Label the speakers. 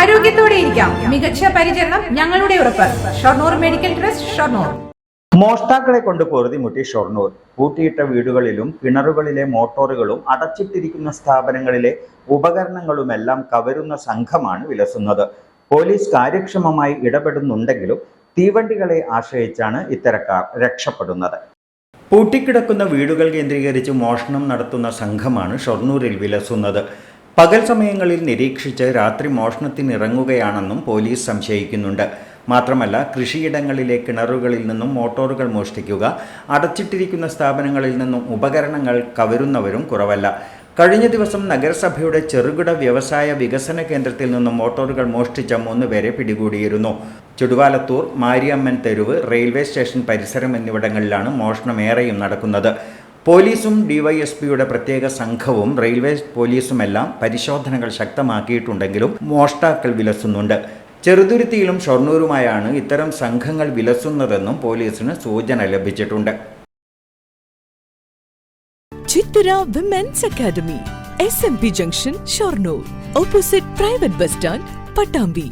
Speaker 1: ആരോഗ്യത്തോടെ ഇരിക്കാം. മികച്ച പരിചരണം ഞങ്ങളുടെ ഉറപ്പ്. Shoranur medical trust Shoranur.
Speaker 2: മോഷ്ടാക്കളെ കൊണ്ട് പൊറുതിമുട്ടി ഷൊർണൂർ. പൂട്ടിയിട്ട വീടുകളിലും കിണറുകളിലെ മോട്ടോറുകളും അടച്ചിട്ടിരിക്കുന്ന സ്ഥാപനങ്ങളിലെ ഉപകരണങ്ങളുമെല്ലാം കവരുന്ന സംഘമാണ് വിലസുന്നത്. പോലീസ് കാര്യക്ഷമമായി ഇടപെടുന്നുണ്ടെങ്കിലും തീവണ്ടികളെ ആശ്രയിച്ചാണ് ഇത്തരക്കാർ രക്ഷപ്പെടുന്നത്. പൂട്ടിക്കിടക്കുന്ന വീടുകൾ കേന്ദ്രീകരിച്ച് മോഷണം നടത്തുന്ന സംഘമാണ് ഷൊർണൂരിൽ വിലസുന്നത്. പകൽ സമയങ്ങളിൽ നിരീക്ഷിച്ച് രാത്രി മോഷണത്തിനിറങ്ങുകയാണെന്നും പോലീസ് സംശയിക്കുന്നുണ്ട്. മാത്രമല്ല കൃഷിയിടങ്ങളിലെ കിണറുകളിൽ നിന്നും മോട്ടോറുകൾ മോഷ്ടിക്കുക അടച്ചിട്ടിരിക്കുന്ന സ്ഥാപനങ്ങളിൽ നിന്നും ഉപകരണങ്ങൾ കവരുന്നവരും കുറവല്ല. കഴിഞ്ഞ ദിവസം നഗരസഭയുടെ ചെറുകിട വ്യവസായ വികസന കേന്ദ്രത്തിൽ നിന്നും മോട്ടോറുകൾ മോഷ്ടിച്ച മൂന്ന് പേരെ പിടികൂടിയിരുന്നു. ചുടുവാലത്തൂർ മാരിയമ്മൻ തെരുവ് റെയിൽവേ സ്റ്റേഷൻ പരിസരം എന്നിവിടങ്ങളിലാണ് മോഷണമേറെയും നടക്കുന്നത്. പോലീസും ഡിവൈഎസ്പിയുടെ പ്രത്യേക സംഘവും റെയിൽവേ പോലീസുമെല്ലാം പരിശോധനകൾ ശക്തമാക്കിയിട്ടുണ്ടെങ്കിലും മോഷ്ടാക്കൾ വിലസുന്നുണ്ട്. ചെറുതുരുത്തിയിലും ഷൊർണൂരുമായാണ് ഇത്തരം സംഘങ്ങൾ വിലസുന്നതെന്നും പോലീസിന് സൂചന ലഭിച്ചിട്ടുണ്ട്.
Speaker 3: Chithara women's academy S M P junction Shoranur opposite private bus stand Pattambi